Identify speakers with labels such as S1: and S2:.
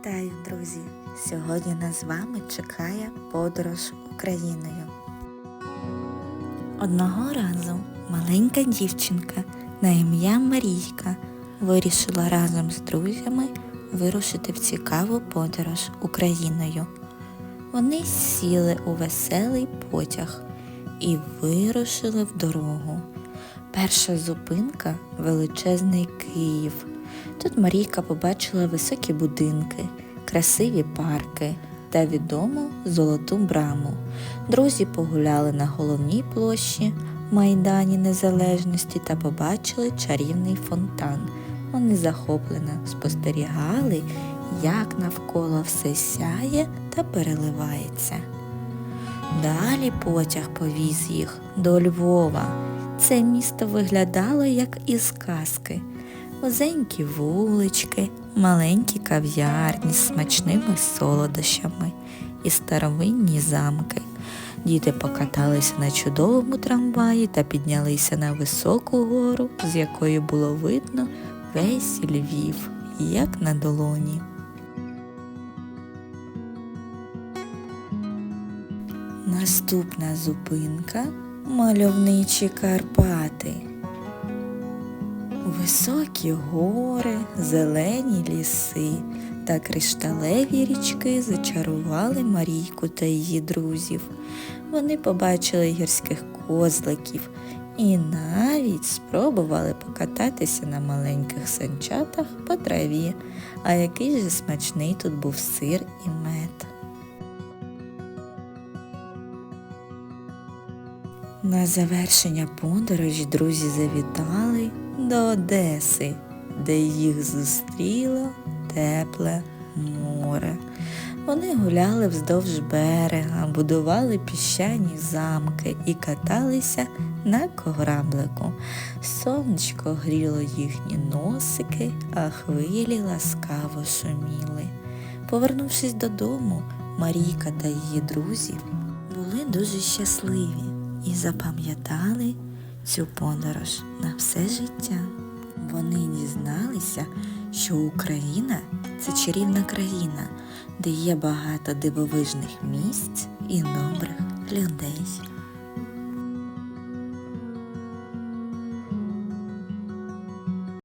S1: Вітаю, друзі! Сьогодні нас з вами чекає подорож Україною. Одного разу маленька дівчинка на ім'я Марійка вирішила разом з друзями вирушити в цікаву подорож Україною. Вони сіли у веселий потяг і вирушили в дорогу. Перша зупинка величезний Київ. Тут Марійка побачила високі будинки, красиві парки та відому золоту браму. Друзі погуляли на головній площі Майдані Незалежності та побачили чарівний фонтан. Вони захоплено спостерігали, як навколо все сяє та переливається. Далі потяг повіз їх до Львова. Це місто виглядало як із казки. Вузенькі вулички, маленькі кав'ярні з смачними солодощами і старовинні замки. Діти покаталися на чудовому трамваї та піднялися на високу гору, з якої було видно весь Львів, як на долоні. Наступна зупинка мальовничі Карпати. Високі гори, зелені ліси та кришталеві річки зачарували Марійку та її друзів. Вони побачили гірських козликів і навіть спробували покататися на маленьких санчатах по траві. А який же смачний тут був сир і мед. На завершення подорожі друзі завітали до Одеси, де їх зустріло тепле море. Вони гуляли вздовж берега, будували піщані замки і каталися на кораблику. Сонечко гріло їхні носики, а хвилі ласкаво шуміли. Повернувшись додому, Марійка та її друзі були дуже щасливі і запам'ятали цю подорож на все життя. Вони дізналися, що Україна це чарівна країна, де є багато дивовижних місць і добрих людей.